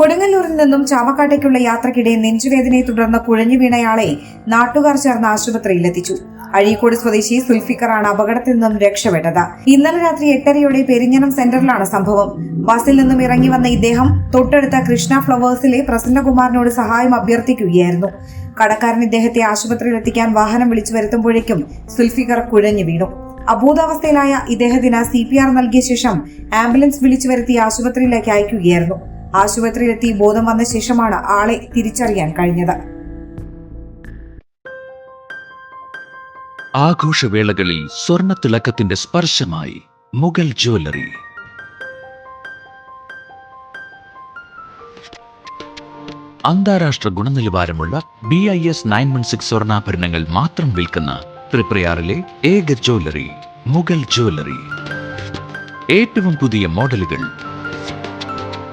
കൊടുങ്ങല്ലൂരിൽ നിന്നും ചാമക്കാട്ടേക്കുള്ള യാത്രക്കിടെ നെഞ്ചുവേദനയെ തുടർന്ന് കുഴഞ്ഞു വീണയാളെ നാട്ടുകാർ ചേർന്ന് ആശുപത്രിയിലെത്തിച്ചു അഴീക്കോട് സ്വദേശി സുൽഫിക്കറാണ് അപകടത്തിൽ നിന്നും രക്ഷപ്പെട്ടത്. ഇന്നലെ രാത്രി എട്ടരയോടെ പെരിഞ്ഞനം സെന്ററിലാണ് സംഭവം. ബസിൽ നിന്നും ഇറങ്ങി വന്ന ഇദ്ദേഹം തൊട്ടടുത്ത കൃഷ്ണ ഫ്ലവേഴ്സിലെ പ്രസന്നകുമാറിനോട് സഹായം അഭ്യർത്ഥിക്കുകയായിരുന്നു. കടക്കാരൻ ഇദ്ദേഹത്തെ ആശുപത്രിയിൽ എത്തിക്കാൻ വാഹനം വിളിച്ചു വരുത്തുമ്പോഴേക്കും സുൽഫിക്കർ കുഴഞ്ഞു വീണു. അബോധാവസ്ഥയിലായ ഇദ്ദേഹത്തിന് സി പി ആർ നൽകിയ ശേഷം ആംബുലൻസ് വിളിച്ചു വരുത്തി ആശുപത്രിയിലേക്ക് അയക്കുകയായിരുന്നു. ആശുപത്രിയിലെത്തി ബോധം വന്ന ശേഷമാണ് ആളെ തിരിച്ചറിയാൻ കഴിഞ്ഞത്. ആഘോഷവേളകളിൽ സ്വർണ തിളക്കത്തിന്റെ സ്പർശമായി മുഗൾ ജ്വല്ലറി. അന്താരാഷ്ട്ര ഗുണനിലവാരമുള്ള B I S nine one six സ്വർണാഭരണങ്ങൾ മാത്രം വിൽക്കുന്ന ത്രിപ്രയാറിലെ ഏക ജ്വല്ലറി മുഗൾ ജ്വല്ലറി. ഏറ്റവും പുതിയ മോഡലുകൾ